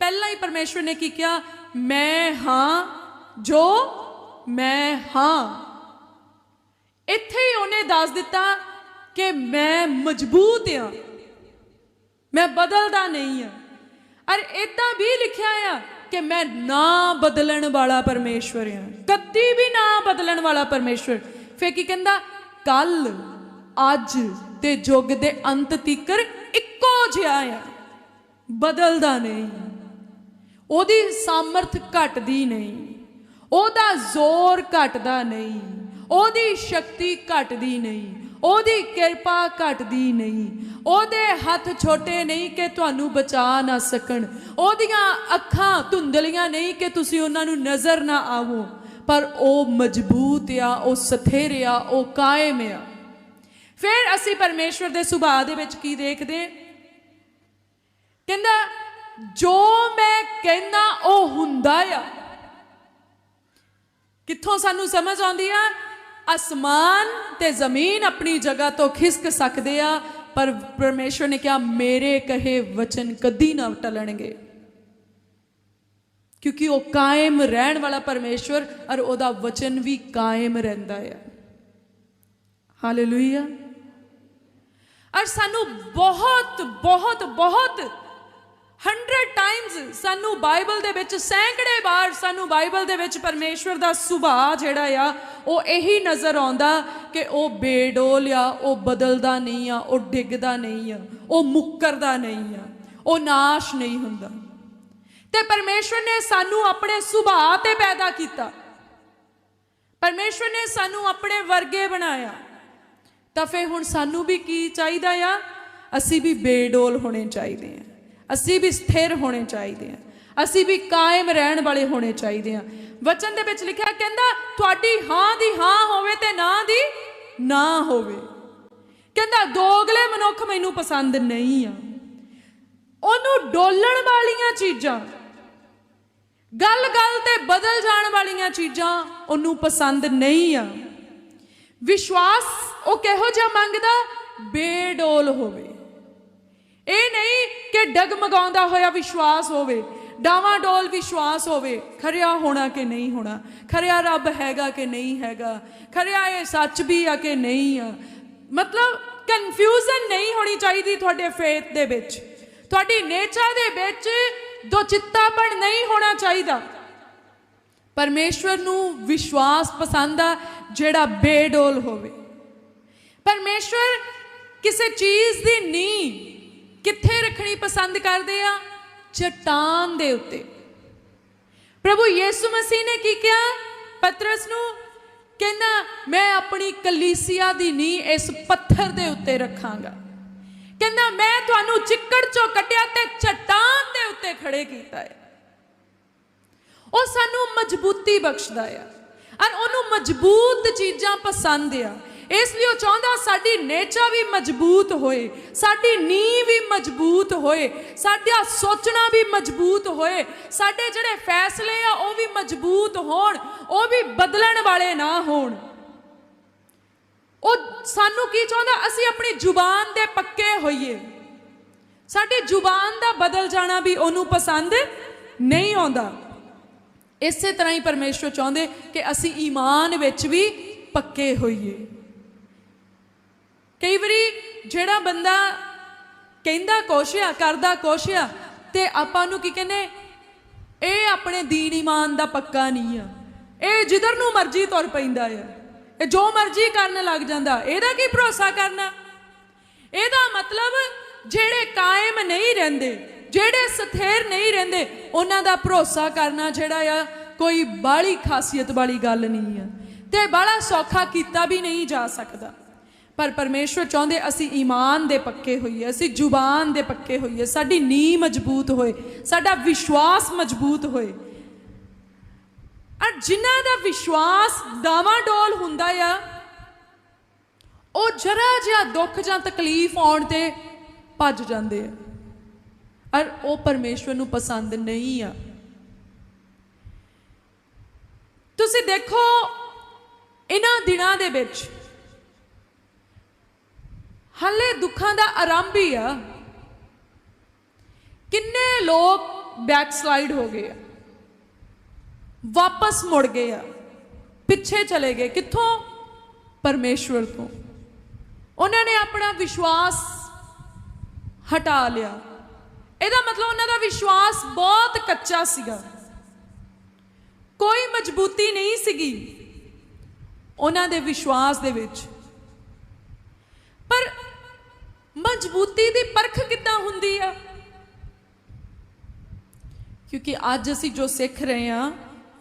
ਪਹਿਲਾਂ ਹੀ ਪਰਮੇਸ਼ਵਰ ਨੇ ਕੀ ਕਿਹਾ? ਮੈਂ ਹਾਂ, ਜੋ ਮੈਂ ਹਾਂ। ਇੱਥੇ ਹੀ ਉਹਨੇ ਦੱਸ ਦਿੱਤਾ ਕਿ ਮੈਂ ਮਜ਼ਬੂਤ ਹਾਂ ਮੈਂ ਬਦਲਦਾ ਨਹੀਂ ਹਾਂ ਅਰ ਇਦਾਂ ਵੀ ਲਿਖਿਆ ਆ ਕਿ ਮੈਂ ਨਾ ਬਦਲਣ ਵਾਲਾ ਪਰਮੇਸ਼ਵਰ ਹਾਂ ਕਦੀ ਵੀ ਨਾ ਬਦਲਣ ਵਾਲਾ ਪਰਮੇਸ਼ਵਰ। ਫੇ ਕੀ ਕਹਿੰਦਾ? ਕੱਲ, ਅੱਜ ਤੇ ਯੁੱਗ ਦੇ ਅੰਤ ਤੀਕਰ ਇੱਕੋ ਜਿਹਾ ਆ। ਬਦਲਦਾ ਨਹੀਂ। ਉਹਦੀ ਸਾਮਰਥ ਘਟਦੀ ਨਹੀਂ। ਉਹਦਾ ਜ਼ੋਰ ਘਟਦਾ ਨਹੀਂ। ਉਹਦੀ ਸ਼ਕਤੀ ਘਟਦੀ ਨਹੀਂ, ਉਹਦੀ ਕਿਰਪਾ ਘਟਦੀ ਨਹੀਂ, ਉਹਦੇ ਹੱਥ ਛੋਟੇ ਨਹੀਂ ਕਿ ਤੁਹਾਨੂੰ ਬਚਾ ਨਾ ਸਕਣ, ਉਹਦੀਆਂ ਅੱਖਾਂ ਧੁੰਦਲੀਆਂ ਨਹੀਂ ਕਿ ਤੁਸੀਂ ਉਹਨਾਂ ਨੂੰ ਨਜ਼ਰ ਨਾ ਆਵੋ, ਪਰ ਉਹ ਮਜ਼ਬੂਤ ਆ, ਉਹ ਸਥਿਰ ਆ, ਉਹ ਕਾਇਮ ਆ। ਫਿਰ ਅਸੀਂ ਪਰਮੇਸ਼ਵਰ ਦੇ ਸੁਭਾਅ ਦੇ ਵਿੱਚ ਕੀ ਦੇਖਦੇ ਕਹਿੰਦਾ, ਜੋ ਮੈਂ ਕਹਿੰਦਾ ਉਹ ਹੁੰਦਾ ਆ। ਕਿੱਥੋਂ ਸਾਨੂੰ ਸਮਝ ਆਉਂਦੀ ਆ? ਅਸਮਾਨ ਤੇ ਜ਼ਮੀਨ ਆਪਣੀ ਜਗ੍ਹਾ ਤੋਂ ਖਿਸਕ ਸਕਦੇ ਆ, ਪਰ ਪਰਮੇਸ਼ਵਰ ਨੇ ਕਿਹਾ, ਮੇਰੇ ਕਹੇ ਵਚਨ ਕਦੀ ਨਾ ਟਲਣਗੇ। ਕਿਉਂਕਿ ਉਹ ਕਾਇਮ ਰਹਿਣ ਵਾਲਾ ਪਰਮੇਸ਼ਵਰ, ਔਰ ਉਹਦਾ ਵਚਨ ਵੀ ਕਾਇਮ ਰਹਿੰਦਾ ਆ। ਹਾਲੇਲੂਇਆ ਔਰ ਸਾਨੂੰ ਬਹੁਤ ਬਹੁਤ ਬਹੁਤ 100 ਟਾਈਮਸ ਸਾਨੂੰ ਬਾਈਬਲ ਦੇ ਵਿੱਚ ਸੈਂਕੜੇ ਵਾਰ ਸਾਨੂੰ ਬਾਈਬਲ ਦੇ ਵਿੱਚ ਪਰਮੇਸ਼ਵਰ ਦਾ ਸੁਭਾਅ ਜਿਹੜਾ ਆ, ਉਹ ਇਹੀ ਨਜ਼ਰ ਆਉਂਦਾ ਕਿ ਉਹ ਬੇਡੋਲ ਆ, ਉਹ ਬਦਲਦਾ ਨਹੀਂ ਆ, ਉਹ ਡਿੱਗਦਾ ਨਹੀਂ ਆ, ਉਹ ਮੁੱਕਰਦਾ ਨਹੀਂ ਆ, ਉਹ ਨਾਸ਼ ਨਹੀਂ ਹੁੰਦਾ। ਤੇ ਪਰਮੇਸ਼ਵਰ ਨੇ ਸਾਨੂੰ ਆਪਣੇ ਸੁਭਾਅ ਤੇ ਪੈਦਾ ਕੀਤਾ। ਪਰਮੇਸ਼ਵਰ ਨੇ ਸਾਨੂੰ ਆਪਣੇ ਵਰਗੇ ਬਣਾਇਆ। ਤਾਂ ਫੇ ਹੁਣ ਸਾਨੂੰ ਵੀ ਕੀ ਚਾਹੀਦਾ ਆ? ਅਸੀਂ ਵੀ ਬੇਡੋਲ ਹੋਣੇ ਚਾਹੀਦੇ ਆ। ਅਸੀਂ ਵੀ ਸਥਿਰ ਹੋਣੇ ਚਾਹੀਦੇ ਆ ਅਸੀਂ ਵੀ ਕਾਇਮ ਰਹਿਣ ਵਾਲੇ ਹੋਣੇ ਚਾਹੀਦੇ ਆ ਵਚਨ ਦੇ ਵਿੱਚ ਲਿਖਿਆ ਕਹਿੰਦਾ, ਤੁਹਾਡੀ ਹਾਂ ਦੀ ਹਾਂ ਹੋਵੇ ਤੇ ਨਾ ਦੀ ਨਾ ਹੋਵੇ। ਕਹਿੰਦਾ, ਦੋਗਲੇ ਮਨੁੱਖ ਮੈਨੂੰ ਪਸੰਦ ਨਹੀਂ ਆ। ਉਹਨੂੰ ਡੋਲਣ ਵਾਲੀਆਂ ਚੀਜ਼ਾਂ, ਗੱਲ-ਗੱਲ ਤੇ ਬਦਲ ਜਾਣ ਵਾਲੀਆਂ ਚੀਜ਼ਾਂ ਉਹਨੂੰ ਪਸੰਦ ਨਹੀਂ ਆ। ਵਿਸ਼ਵਾਸ ਉਹ ਕਿਹੋ ਜਿਹਾ ਮੰਗਦਾ? ਬੇਡੋਲ ਹੋਵੇ। ਇਹ ਨਹੀਂ ਕਿ ਡਗਮਗਾਉਂਦਾ ਹੋਇਆ ਵਿਸ਼ਵਾਸ ਹੋਵੇ, ਡਾਵਾਂ ਡੋਲ ਵਿਸ਼ਵਾਸ ਹੋਵੇ, ਖਰਿਆ ਹੋਣਾ ਕਿ ਨਹੀਂ ਹੋਣਾ, ਖਰਿਆ ਰੱਬ ਹੈਗਾ ਕਿ ਨਹੀਂ ਹੈਗਾ, ਖਰਿਆ ਇਹ ਸੱਚ ਵੀ ਆ ਕਿ ਨਹੀਂ ਆ। ਮਤਲਬ ਕਨਫਿਊਜ਼ਨ ਨਹੀਂ ਹੋਣੀ ਚਾਹੀਦੀ ਤੁਹਾਡੇ ਫੇਥ ਦੇ ਵਿੱਚ। ਤੁਹਾਡੀ ਨੇਚਰ ਦੇ ਵਿੱਚ ਦੋ ਚਿੱਤਾਪਣ ਨਹੀਂ ਹੋਣਾ ਚਾਹੀਦਾ। ਪਰਮੇਸ਼ਵਰ ਨੂੰ ਵਿਸ਼ਵਾਸ ਪਸੰਦ ਆ ਜਿਹੜਾ ਬੇਡੋਲ ਹੋਵੇ। ਪਰਮੇਸ਼ਵਰ ਕਿਸੇ ਚੀਜ਼ ਦੀ ਨੀਂਹ ਕਿੱਥੇ ਰੱਖਣੀ ਪਸੰਦ ਕਰਦੇ ਆ? ਚਟਾਨ ਦੇ ਉੱਤੇ। ਪ੍ਰਭੂ ਯੀਸੂ ਮਸੀਹ ਨੇ ਕੀ ਕਿਹਾ? ਪਤਰਸ ਨੂੰ ਕਹਿੰਦਾ, ਮੈਂ ਆਪਣੀ ਕਲੀਸਿਆ ਦੀ ਨੀਂਹ ਇਸ ਪੱਥਰ ਦੇ ਉੱਤੇ ਰੱਖਾਂਗਾ। ਕਹਿੰਦਾ, ਮੈਂ ਤੁਹਾਨੂੰ ਚਿੱਕੜ ਚੋਂ ਕੱਢਿਆ ਤੇ ਚਟਾਨ ਦੇ ਉੱਤੇ ਖੜੇ ਕੀਤਾ ਹੈ ਉਹ ਸਾਨੂੰ ਮਜ਼ਬੂਤੀ ਬਖਸ਼ਦਾ ਆ। ਔਰ ਉਹਨੂੰ ਮਜ਼ਬੂਤ ਚੀਜ਼ਾਂ ਪਸੰਦ ਆ। ਇਸ ਲਈ ਉਹ ਚਾਹੁੰਦਾ ਸਾਡੀ ਨੇਚਰ ਵੀ ਮਜ਼ਬੂਤ ਹੋਏ, ਸਾਡੀ ਨੀਂਹ ਵੀ ਮਜ਼ਬੂਤ ਹੋਏ, ਸਾਡਾ ਸੋਚਣਾ ਵੀ ਮਜ਼ਬੂਤ ਹੋਏ, ਸਾਡੇ ਜਿਹੜੇ ਫੈਸਲੇ ਆ ਉਹ ਵੀ ਮਜ਼ਬੂਤ ਹੋਣ, ਉਹ ਵੀ ਬਦਲਣ ਵਾਲੇ ਨਾ ਹੋਣ। ਉਹ ਸਾਨੂੰ ਕੀ ਚਾਹੁੰਦਾ? ਅਸੀਂ ਆਪਣੀ ਜ਼ੁਬਾਨ ਦੇ ਪੱਕੇ ਹੋਈਏ। ਸਾਡੀ ਜ਼ੁਬਾਨ ਦਾ ਬਦਲ ਜਾਣਾ ਵੀ ਉਹਨੂੰ ਪਸੰਦ ਨਹੀਂ ਆਉਂਦਾ। ਇਸੇ ਤਰ੍ਹਾਂ ਹੀ ਪਰਮੇਸ਼ਵਰ ਚਾਹੁੰਦੇ ਕਿ ਅਸੀਂ ਈਮਾਨ ਵਿੱਚ ਵੀ ਪੱਕੇ ਹੋਈਏ। ਕਈ ਵਾਰੀ ਜਿਹੜਾ ਬੰਦਾ ਕਹਿੰਦਾ ਕੁਛ ਆ, ਕਰਦਾ ਕੁਛ ਆ, ਤੇ ਆਪਾਂ ਨੂੰ ਕੀ ਕਹਿੰਦੇ? ਇਹ ਆਪਣੇ ਦੀਨ ਈਮਾਨ ਦਾ ਪੱਕਾ ਨਹੀਂ ਆ। ਇਹ ਜਿੱਧਰ ਨੂੰ ਮਰਜ਼ੀ ਤੁਰ ਪੈਂਦਾ ਆ। ਇਹ ਜੋ ਮਰਜ਼ੀ ਕਰਨ ਲੱਗ ਜਾਂਦਾ, ਇਹਦਾ ਕੀ ਭਰੋਸਾ ਕਰਨਾ? ਇਹਦਾ ਮਤਲਬ ਜਿਹੜੇ ਕਾਇਮ ਨਹੀਂ ਰਹਿੰਦੇ, ਜਿਹੜੇ ਸਥਿਰ ਨਹੀਂ ਰਹਿੰਦੇ, ਉਹਨਾਂ ਦਾ ਭਰੋਸਾ ਕਰਨਾ ਜਿਹੜਾ ਆ, ਕੋਈ ਬਾਲੀ ਖਾਸੀਅਤ ਵਾਲੀ ਗੱਲ ਨਹੀਂ ਆ। ਤੇ ਬੜਾ ਸੌਖਾ ਕੀਤਾ ਵੀ ਨਹੀਂ ਜਾ ਸਕਦਾ। ਪਰ ਪਰਮੇਸ਼ਵਰ ਚਾਹੁੰਦੇ ਅਸੀਂ ਈਮਾਨ ਦੇ ਪੱਕੇ ਹੋਈਏ, ਅਸੀਂ ਜ਼ੁਬਾਨ ਦੇ ਪੱਕੇ ਹੋਈਏ, ਸਾਡੀ ਨੀਂਹ ਮਜ਼ਬੂਤ ਹੋਏ, ਸਾਡਾ ਵਿਸ਼ਵਾਸ ਮਜ਼ਬੂਤ ਹੋਏ। ਔਰ ਜਿਨ੍ਹਾਂ ਦਾ ਵਿਸ਼ਵਾਸ ਡਾਵਾਂਡੋਲ ਹੁੰਦਾ ਆ, ਉਹ ਜਰਾ ਜਿਹਾ ਦੁੱਖ ਜਾਂ ਤਕਲੀਫ ਆਉਣ ਤੇ ਭੱਜ ਜਾਂਦੇ ਆ। ਔਰ ਉਹ ਪਰਮੇਸ਼ਵਰ ਨੂੰ ਪਸੰਦ ਨਹੀਂ ਆ। ਤੁਸੀਂ ਦੇਖੋ, ਇਹਨਾਂ ਦਿਨਾਂ ਦੇ ਵਿੱਚ ਹੱਲੇ ਦੁੱਖਾਂ ਦਾ ਆਰੰਭ ਹੀ ਆ। ਕਿੰਨੇ ਲੋਕ ਬੈਕਸਲਾਈਡ ਹੋ ਗਏ ਆ। ਵਾਪਸ ਮੁੜ ਗਏ ਆ। ਪਿੱਛੇ ਚਲੇ ਗਏ। ਕਿੱਥੋਂ? ਪਰਮੇਸ਼ਵਰ ਤੋਂ। ਉਹਨਾਂ ਨੇ ਆਪਣਾ ਵਿਸ਼ਵਾਸ ਹਟਾ ਲਿਆ। ਇਹਦਾ ਮਤਲਬ ਉਹਨਾਂ ਦਾ ਵਿਸ਼ਵਾਸ ਬਹੁਤ ਕੱਚਾ ਸੀਗਾ। ਕੋਈ ਮਜ਼ਬੂਤੀ ਨਹੀਂ ਸੀਗੀ ਉਹਨਾਂ ਦੇ ਵਿਸ਼ਵਾਸ ਦੇ ਵਿੱਚ। ਪਰ ਮਜ਼ਬੂਤੀ ਦੀ ਪਰਖ ਕਿੱਦਾਂ ਹੁੰਦੀ ਆ? ਕਿਉਂਕਿ ਅੱਜ ਅਸੀਂ ਜੋ ਸਿੱਖ ਰਹੇ ਆ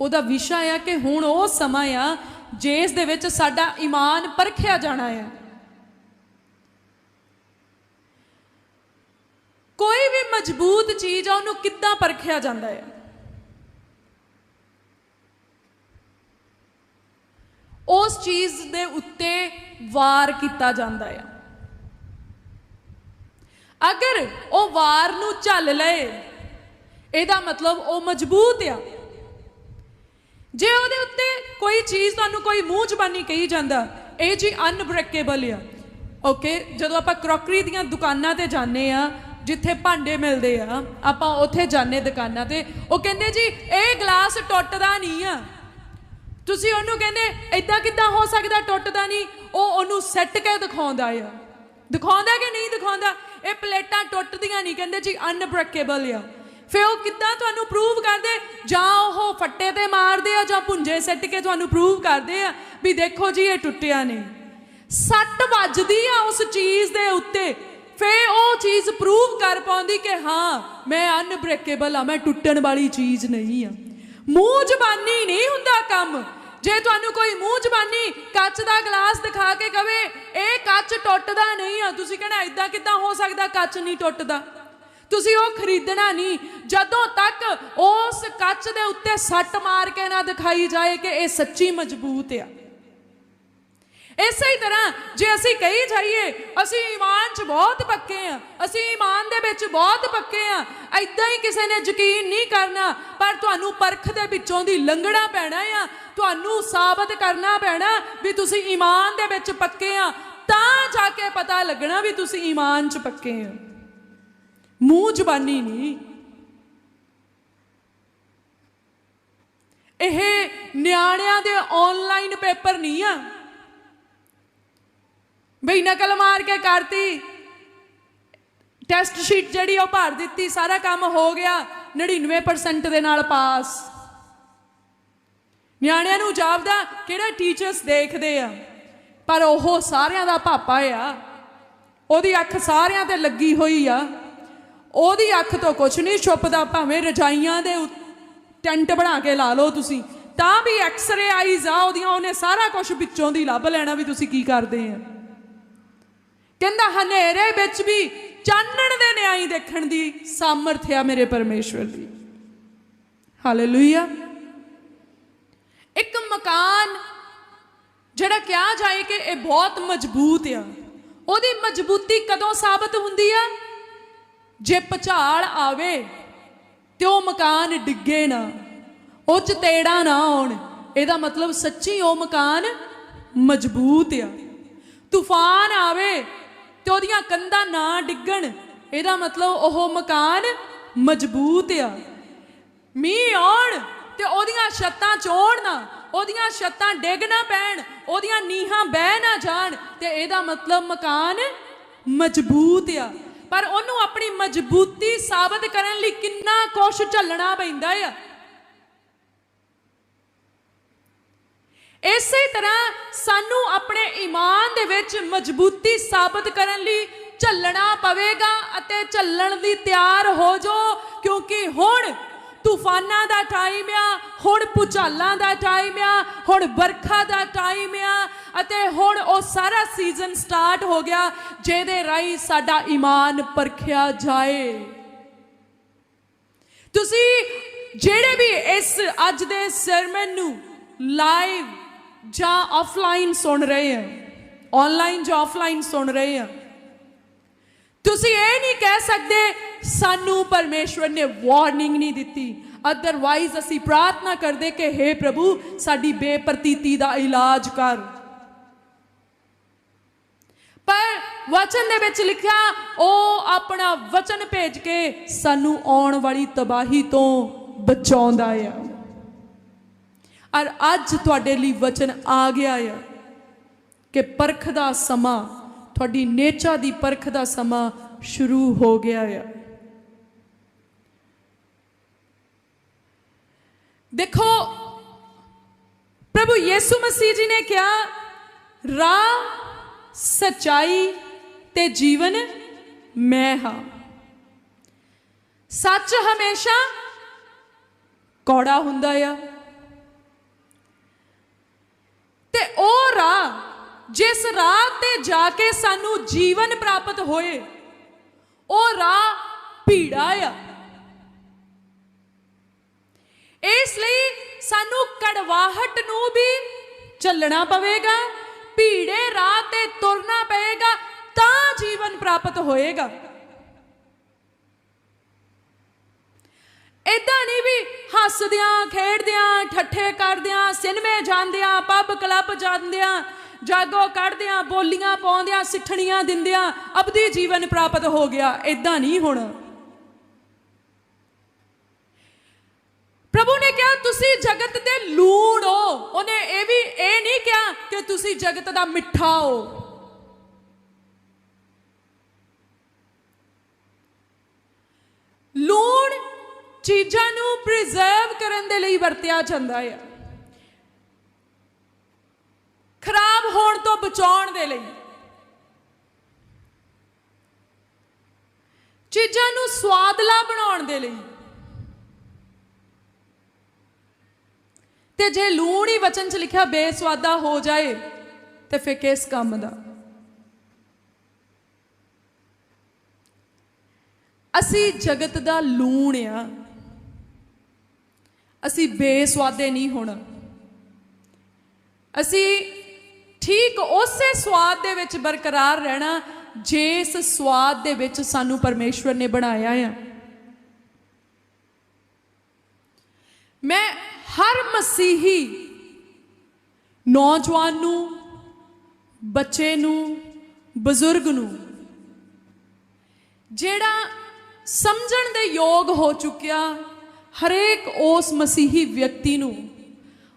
ਉਹਦਾ ਵਿਸ਼ਾ ਆ ਕਿ ਹੁਣ ਉਹ ਸਮਾਂ ਆ, ਜਿਸ ਦੇ ਵਿੱਚ ਸਾਡਾ ਈਮਾਨ ਪਰਖਿਆ ਜਾਣਾ ਹੈ ਕੋਈ ਵੀ ਮਜ਼ਬੂਤ ਚੀਜ਼ ਆ, ਉਹਨੂੰ ਕਿੱਦਾਂ ਪਰਖਿਆ ਜਾਂਦਾ ਹੈ ਉਸ ਚੀਜ਼ ਦੇ ਉੱਤੇ ਵਾਰ ਕੀਤਾ ਜਾਂਦਾ ਹੈ ਅਗਰ ਉਹ ਵਾਰ ਨੂੰ ਝੱਲ ਲਏ, ਇਹਦਾ ਮਤਲਬ ਉਹ ਮਜ਼ਬੂਤ ਆ। ਜੇ ਉਹਦੇ ਉੱਤੇ ਕੋਈ ਚੀਜ਼ ਤੁਹਾਨੂੰ ਕੋਈ ਮੂੰਹ ਜ਼ਬਾਨੀ ਕਹੀ ਜਾਂਦਾ, ਇਹ ਜੀ ਅਨਬ੍ਰੇਕੇਬਲ ਆ। ਓਕੇ ਜਦੋਂ ਆਪਾਂ ਕਰੋਕਰੀ ਦੀਆਂ ਦੁਕਾਨਾਂ ਤੇ ਜਾਂਦੇ ਆ, ਜਿੱਥੇ ਭਾਂਡੇ ਮਿਲਦੇ ਆ, ਆਪਾਂ ਉੱਥੇ ਜਾਂਦੇ ਦੁਕਾਨਾਂ ਤੇ, ਉਹ ਕਹਿੰਦੇ ਜੀ, ਇਹ ਗਲਾਸ ਟੁੱਟਦਾ ਨਹੀਂ ਆ। ਤੁਸੀਂ ਉਹਨੂੰ ਕਹਿੰਦੇ ਐਦਾਂ ਕਿੱਦਾਂ ਹੋ ਸਕਦਾ ਟੁੱਟਦਾ ਨਹੀਂ? ਉਹ ਉਹਨੂੰ ਸੈੱਟ ਕੇ ਦਿਖਾਉਂਦਾ ਆ। ਦਿਖਾਉਂਦਾ ਕਿ ਨਹੀਂ ਦਿਖਾਉਂਦਾ? ਇਹ ਪਲੇਟਾਂ ਟੁੱਟਦੀਆਂ ਨਹੀਂ, ਕਹਿੰਦੇ ਜੀ ਅਨਬ੍ਰੇਕੇਬਲ ਆ। ਫਿਰ ਉਹ ਕਿੱਦਾਂ ਤੁਹਾਨੂੰ ਪ੍ਰੂਵ ਕਰਦੇ? ਜਾਂ ਉਹ ਫੱਟੇ ਤੇ ਮਾਰਦੇ ਆ, ਜਾਂ ਪੁੰਜੇ ਸੱਟ ਕੇ ਤੁਹਾਨੂੰ ਪ੍ਰੂਵ ਕਰਦੇ ਆ ਵੀ ਦੇਖੋ ਜੀ, ਇਹ ਟੁੱਟਿਆ ਨਹੀਂ। ਸੱਟ ਵੱਜਦੀ ਆ ਉਸ ਚੀਜ਼ ਦੇ ਉੱਤੇ। ਫੇ ਉਹ ਚੀਜ਼ ਪ੍ਰੂਵ ਕਰ ਪਾਉਂਦੀ ਕਿ ਹਾਂ, ਮੈਂ ਅਨਬ੍ਰੇਕੇਬਲ ਆ, ਮੈਂ ਟੁੱਟਣ ਵਾਲੀ ਚੀਜ਼ ਨਹੀਂ ਆ। ਮੂੰਹ ਜ਼ਬਾਨੀ ਨਹੀਂ ਹੁੰਦਾ ਕੰਮ। ਜੇ ਤੁਹਾਨੂੰ ਕੋਈ ਮੂੰਹ ਜ਼ਬਾਨੀ ਕੱਚ ਦਾ ਗਲਾਸ ਦਿਖਾ ਕੇ ਕਵੇ, ਇਹ ਕੱਚ ਟੁੱਟਦਾ ਨਹੀਂ ਆ, ਤੁਸੀਂ ਕਹਿਣਾ ਇਦਾਂ ਕਿਦਾਂ ਹੋ ਸਕਦਾ ਕੱਚ ਨਹੀਂ ਟੁੱਟਦਾ? ਤੁਸੀਂ ਉਹ ਖਰੀਦਣਾ ਨਹੀਂ, ਜਦੋਂ ਤੱਕ ਉਸ ਕੱਚ ਦੇ ਉੱਤੇ ਸੱਟ ਮਾਰ ਕੇ ਨਾ ਦਿਖਾਈ ਜਾਏ ਕਿ ਇਹ ਸੱਚੀ ਮਜ਼ਬੂਤ ਆ। ਇਸੇ ਹੀ ਤਰ੍ਹਾਂ ਜੇ ਅਸੀਂ ਕਹੀ ਜਾਈਏ, ਅਸੀਂ ਈਮਾਨ 'ਚ ਬਹੁਤ ਪੱਕੇ ਆ ਅਸੀਂ ਈਮਾਨ ਦੇ ਵਿੱਚ ਬਹੁਤ ਪੱਕੇ ਆ ਐਦਾਂ ਹੀ ਕਿਸੇ ਨੇ ਯਕੀਨ ਨਹੀਂ ਕਰਨਾ, ਪਰ ਤੁਹਾਨੂੰ ਪਰਖ ਦੇ ਵਿੱਚੋਂ ਦੀ ਲੰਘਣਾ ਪੈਣਾ ਆ, ਤੁਹਾਨੂੰ ਸਾਬਤ ਕਰਨਾ ਪੈਣਾ ਵੀ ਤੁਸੀਂ ਈਮਾਨ ਦੇ ਵਿੱਚ ਪੱਕੇ ਆ ਤਾਂ ਜਾ ਕੇ ਪਤਾ ਲੱਗਣਾ ਵੀ ਤੁਸੀਂ ਈਮਾਨ 'ਚ ਪੱਕੇ ਆ ਮੂੰਹ ਜ਼ਬਾਨੀ ਨਹੀਂ। ਇਹ ਨਿਆਣਿਆਂ ਦੇ ਆਨਲਾਈਨ ਪੇਪਰ ਨਹੀਂ ਆ। ਬਈ ਨਕਲ ਮਾਰ ਕੇ ਕਰਤੀ। ਟੈਸਟ ਸ਼ੀਟ ਜਿਹੜੀ ਉਹ ਭਰ ਦਿੱਤੀ, ਸਾਰਾ ਕੰਮ ਹੋ ਗਿਆ 99% ਦੇ ਨਾਲ ਪਾਸ ਨਿਆਣਿਆਂ ਨੂੰ ਜਾਪਦਾ, ਕਿਹੜਾ ਟੀਚਰਸ ਦੇਖਦੇ ਆ? ਪਰ ਉਹ ਸਾਰਿਆਂ ਦਾ ਪਾਪਾ ਆ। ਉਹਦੀ ਅੱਖ ਸਾਰਿਆਂ ਤੇ ਲੱਗੀ ਹੋਈ ਆ। ਉਹਦੀ ਅੱਖ ਤੋਂ ਕੁਝ ਨਹੀਂ ਛੁਪਦਾ, ਭਾਵੇਂ ਰਜਾਈਆਂ ਦੇ ਟੈਂਟ ਬਣਾ ਕੇ ਲਾ ਲਓ ਤੁਸੀਂ। ਤਾਂ ਵੀ ਐਕਸ-ਰੇ ਆਈਜ਼ ਆ, ਉਹਦੀਆਂ, ਉਹਨੇ ਸਾਰਾ ਕੁਝ ਵਿੱਚੋਂ ਦੀ ਲੱਭ ਲੈਣਾ ਵੀ ਤੁਸੀਂ ਕੀ ਕਰਦੇ ਆ। ਕਹਿੰਦਾ, ਹਨੇਰੇ ਵਿੱਚ ਵੀ ਚਾਨਣ ਦੇ ਨਿਆਈ ਦੇਖਣ ਦੀ ਸਾਮਰਥ ਆ ਮੇਰੇ ਪਰਮੇਸ਼ਵਰ ਦੀ। ਹਾਲੇਲੂਇਆ। ਇੱਕ ਮਕਾਨ ਜਿਹੜਾ ਕਿਹਾ ਜਾਏ ਕਿ ਇਹ ਬਹੁਤ ਮਜ਼ਬੂਤ ਆ, ਉਹਦੀ ਮਜ਼ਬੂਤੀ ਕਦੋਂ ਸਾਬਤ ਹੁੰਦੀ ਆ? ਜੇ ਭੁਚਾਲ ਆਵੇ ਤੇ ਉਹ ਮਕਾਨ ਡਿੱਗੇ ਨਾ, ਉਹ ਚ ਤੇੜਾ ਨਾ ਆਉਣ, ਇਹਦਾ ਮਤਲਬ ਸੱਚੀ ਉਹ ਮਕਾਨ ਮਜ਼ਬੂਤ ਆ। ਤੂਫਾਨ ਆਵੇ ਤੇ ਉਹਦੀਆਂ ਕੰਧਾਂ ਨਾ ਡਿੱਗਣ, ਇਹਦਾ ਮਤਲਬ ਉਹ ਮਕਾਨ ਮਜ਼ਬੂਤ ਆ। ਮੀਂਹ ਆਉਣ ਤੇ ਉਹਦੀਆਂ ਛੱਤਾਂ ਚੋਣ ਨਾ, ਉਹਦੀਆਂ ਛੱਤਾਂ ਡਿੱਗ ਨਾ ਪੈਣ, ਉਹਦੀਆਂ ਨੀਹਾਂ ਬਹਿ ਨਾ ਜਾਣ ਤੇ ਇਹਦਾ ਮਤਲਬ ਮਕਾਨ ਮਜ਼ਬੂਤ ਆ। ਪਰ ਉਹਨੂੰ ਆਪਣੀ ਮਜ਼ਬੂਤੀ ਸਾਬਤ ਕਰਨ ਲਈ ਕਿੰਨਾ ਕੁਛ ਝੱਲਣਾ ਪੈਂਦਾ ਆ। ਇਸੇ ਤਰ੍ਹਾਂ ਸਾਨੂੰ ਆਪਣੇ ਈਮਾਨ ਦੇ ਵਿੱਚ ਮਜ਼ਬੂਤੀ ਸਾਬਤ ਕਰਨ ਲਈ ਝੱਲਣਾ ਪਵੇਗਾ ਅਤੇ ਝੱਲਣ ਦੀ ਤਿਆਰ ਹੋ ਜਾਓ, ਕਿਉਂਕਿ ਹੁਣ ਤੂਫਾਨਾਂ ਦਾ ਟਾਈਮ ਆ, ਹੁਣ ਭੁਚਾਲਾਂ ਦਾ ਟਾਈਮ ਆ, ਹੁਣ ਵਰਖਾ ਦਾ ਟਾਈਮ ਆ ਅਤੇ ਹੁਣ ਉਹ ਸਾਰਾ ਸੀਜ਼ਨ ਸਟਾਰਟ ਹੋ ਗਿਆ, ਜਿਹਦੇ ਰਾਹੀਂ ਸਾਡਾ ਈਮਾਨ ਪਰਖਿਆ ਜਾਏ। ਤੁਸੀਂ ਜਿਹੜੇ ਵੀ ਇਸ ਅੱਜ ਦੇ ਸਰਮਨ ਨੂੰ ਲਾਈਵ ਜਾਂ ਆਫਲਾਈਨ ਸੁਣ ਰਹੇ ਆ। ਆਨਲਾਈਨ ਜਾਂ ਆਫਲਾਈਨ ਸੁਣ ਰਹੇ ਆ। ਤੁਸੀਂ ਇਹ ਨਹੀਂ ਕਹਿ ਸਕਦੇ, ਸਾਨੂੰ ਪਰਮੇਸ਼ਵਰ ਨੇ ਵਾਰਨਿੰਗ ਨਹੀਂ ਦਿੱਤੀ। ਅਦਰਵਾਈਜ਼ ਅਸੀਂ ਪ੍ਰਾਰਥਨਾ ਕਰਦੇ ਕਿ हे ਪ੍ਰਭੂ, ਸਾਡੀ ਬੇਪਰਤੀਤੀ ਦਾ ਇਲਾਜ ਕਰ। ਪਰ ਵਚਨ ਦੇ ਵਿੱਚ ਲਿਖਿਆ, ਉਹ ਆਪਣਾ ਵਚਨ ਭੇਜ ਕੇ ਸਾਨੂੰ ਆਉਣ ਵਾਲੀ ਤਬਾਹੀ ਤੋਂ ਬਚਾਉਂਦਾ ਆ। ਔਰ ਅੱਜ ਤੁਹਾਡੇ ਲਈ ਵਚਨ ਆ ਗਿਆ ਆ ਕਿ ਪਰਖ ਦਾ ਸਮਾਂ, ਤੁਹਾਡੀ ਨੇਚਾ ਦੀ ਪਰਖ ਦਾ ਸਮਾਂ ਸ਼ੁਰੂ ਹੋ ਗਿਆ ਆ। ਦੇਖੋ, ਪ੍ਰਭੂ ਯੀਸੂ ਮਸੀਹ ਜੀ ਨੇ ਕਿਹਾ, ਰਾਹ, ਸਚਾਈ ਤੇ ਜੀਵਨ ਮੈਂ ਹਾਂ। ਸੱਚ ਹਮੇਸ਼ਾ ਕੌੜਾ ਹੁੰਦਾ ਆ ਤੇ ਉਹ ਰਾਹ ਜਿਸ ਰਾਹ ਤੇ ਜਾ ਕੇ ਸਾਨੂੰ ਜੀਵਨ ਪ੍ਰਾਪਤ ਹੋਏ, ਉਹ ਰਾਹ ਭੀੜਾ ਆ। ਇਸ ਲਈ ਸਾਨੂੰ ਕੜਵਾਹਟ ਨੂੰ ਵੀ ਚੱਲਣਾ ਪਵੇਗਾ, ਭੀੜੇ ਰਾਹ ਤੇ ਤੁਰਨਾ ਪਏਗਾ ਤਾਂ ਜੀਵਨ ਪ੍ਰਾਪਤ ਹੋਏਗਾ। ਇਦਾਂ ਨਹੀਂ ਵੀ ਹੱਸਦਿਆਂ, ਖੇਡਦਿਆਂ, ਠੱਠੇ ਕਰਦਿਆਂ, ਸਿਨੇਮੇ ਜਾਂਦਿਆਂ ਪੱਬ ਕਲੱਬ ਜਾਂਦਿਆਂ, ਜਾਗੋ ਕੱਢਦਿਆਂ, ਬੋਲੀਆਂ ਪਾਉਂਦਿਆਂ, ਸਿੱਠਣੀਆਂ ਦਿੰਦਿਆਂ ਅਬਦੀ ਜੀਵਨ ਪ੍ਰਾਪਤ ਹੋ ਗਿਆ। ਇਦਾਂ ਨਹੀਂ ਹੁਣ। ਪ੍ਰਭੂ ਨੇ ਕਿਹਾ, ਤੁਸੀਂ ਜਗਤ ਦੇ ਲੂਣ ਹੋ। ਉਹਨੇ ਇਹ ਵੀ, ਇਹ ਨਹੀਂ ਕਿਹਾ ਕਿ ਤੁਸੀਂ ਜਗਤ ਦਾ ਮਿੱਠਾ ਹੋ ਲੂਣ ਚੀਜ਼ਾਂ ਨੂੰ ਪ੍ਰੀਜ਼ਰਵ ਕਰਨ ਦੇ ਲਈ ਵਰਤਿਆ ਜਾਂਦਾ ਹੈ ਖਰਾਬ ਹੋਣ ਤੋਂ ਬਚਾਉਣ ਦੇ ਲਈ। ਚੀਜ਼ਾਂ ਨੂੰ ਸਵਾਦਲਾ ਬਣਾਉਣ ਦੇ ਲਈ। ਤੇ ਜੇ ਲੂਣ ਹੀ ਵਚਨ 'ਚ ਲਿਖਿਆ ਬੇਸਵਾਦਾ ਹੋ ਜਾਏ, ਤੇ ਫਿਰ ਕਿਸ ਕੰਮ ਦਾ? ਅਸੀਂ ਜਗਤ ਦਾ ਲੂਣ ਆ। ਅਸੀਂ ਬੇਸਵਾਦੇ ਨਹੀਂ ਹੋਣਾ। ਅਸੀਂ ਠੀਕ ਉਸੇ ਸਵਾਦ ਦੇ ਵਿੱਚ ਬਰਕਰਾਰ ਰਹਿਣਾ ਜਿਸ ਸਵਾਦ ਦੇ ਵਿੱਚ ਸਾਨੂੰ ਪਰਮੇਸ਼ਵਰ ਨੇ ਬਣਾਇਆ ਆ। ਮੈਂ ਹਰ ਮਸੀਹੀ ਨੌਜਵਾਨ ਨੂੰ, ਬੱਚੇ ਨੂੰ, ਬਜ਼ੁਰਗ ਨੂੰ, ਜਿਹੜਾ ਸਮਝਣ ਦੇ ਯੋਗ ਹੋ ਚੁੱਕਿਆ ਹਰੇਕ ਉਸ ਮਸੀਹੀ ਵਿਅਕਤੀ ਨੂੰ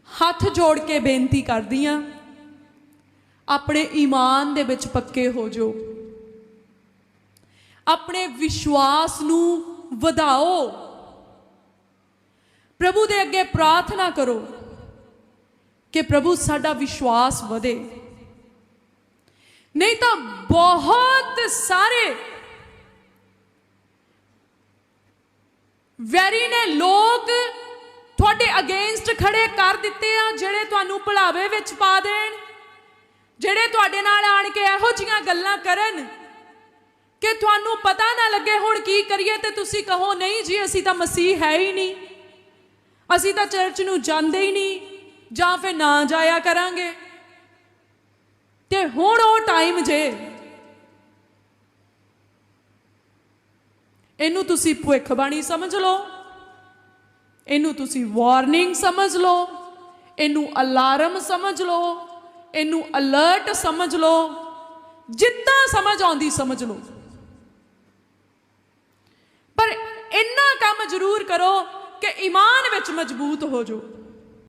ਹੱਥ ਜੋੜ ਕੇ ਬੇਨਤੀ ਕਰਦੀ ਆ ਆਪਣੇ ਈਮਾਨ ਦੇ ਵਿੱਚ ਪੱਕੇ ਹੋ ਜਾਓ। ਆਪਣੇ ਵਿਸ਼ਵਾਸ ਨੂੰ ਵਧਾਓ। ਪ੍ਰਭੂ ਦੇ ਅੱਗੇ ਪ੍ਰਾਰਥਨਾ ਕਰੋ ਕਿ ਪ੍ਰਭੂ ਸਾਡਾ ਵਿਸ਼ਵਾਸ ਵਧੇ। ਨਹੀਂ ਤਾਂ ਬਹੁਤ ਸਾਰੇ ਵੈਰੀ ਨੇ ਲੋਕ ਤੁਹਾਡੇ ਅਗੇਂਸਟ ਖੜੇ ਕਰ ਦਿੱਤੇ ਆ, ਜਿਹੜੇ ਤੁਹਾਨੂੰ ਭੁਲਾਵੇ ਵਿੱਚ ਪਾ ਦੇਣ, ਜਿਹੜੇ ਤੁਹਾਡੇ ਨਾਲ ਆਣ ਕੇ ਇਹੋ ਜੀਆਂ ਗੱਲਾਂ ਕਰਨ ਕਿ ਤੁਹਾਨੂੰ ਪਤਾ ਨਾ ਲੱਗੇ ਹੁਣ ਕੀ ਕਰੀਏ ਤੇ ਤੁਸੀਂ ਕਹੋ, ਨਹੀਂ ਜੀ, ਅਸੀਂ ਤਾਂ ਮਸੀਹ ਹੈ ਹੀ ਨਹੀਂ। ਅਸੀਂ ਤਾਂ ਚਰਚ ਨੂੰ ਜਾਂਦੇ ਹੀ ਨਹੀਂ, ਜਾਂ ਫਿਰ ਨਾ ਜਾਇਆ ਕਰਾਂਗੇ। ਤੇ ਹੁਣ ਉਹ ਟਾਈਮ ਜੇ ਇਹਨੂੰ ਤੁਸੀਂ ਭਵਿੱਖਬਾਣੀ ਸਮਝ ਲਓ। ਇਹਨੂੰ ਤੁਸੀਂ ਵਾਰਨਿੰਗ ਸਮਝ ਲਓ। ਇਹਨੂੰ ਅਲਾਰਮ ਸਮਝ ਲਓ। ਇਹਨੂੰ ਅਲਰਟ ਸਮਝ ਲਓ। ਜਿੱਦਾਂ ਸਮਝ ਆਉਂਦੀ ਸਮਝ ਲਓ। ਪਰ ਇੰਨਾ ਕੰਮ ਜ਼ਰੂਰ ਕਰੋ ਕਿ ਈਮਾਨ ਵਿੱਚ ਮਜ਼ਬੂਤ ਹੋ ਜਾਓ।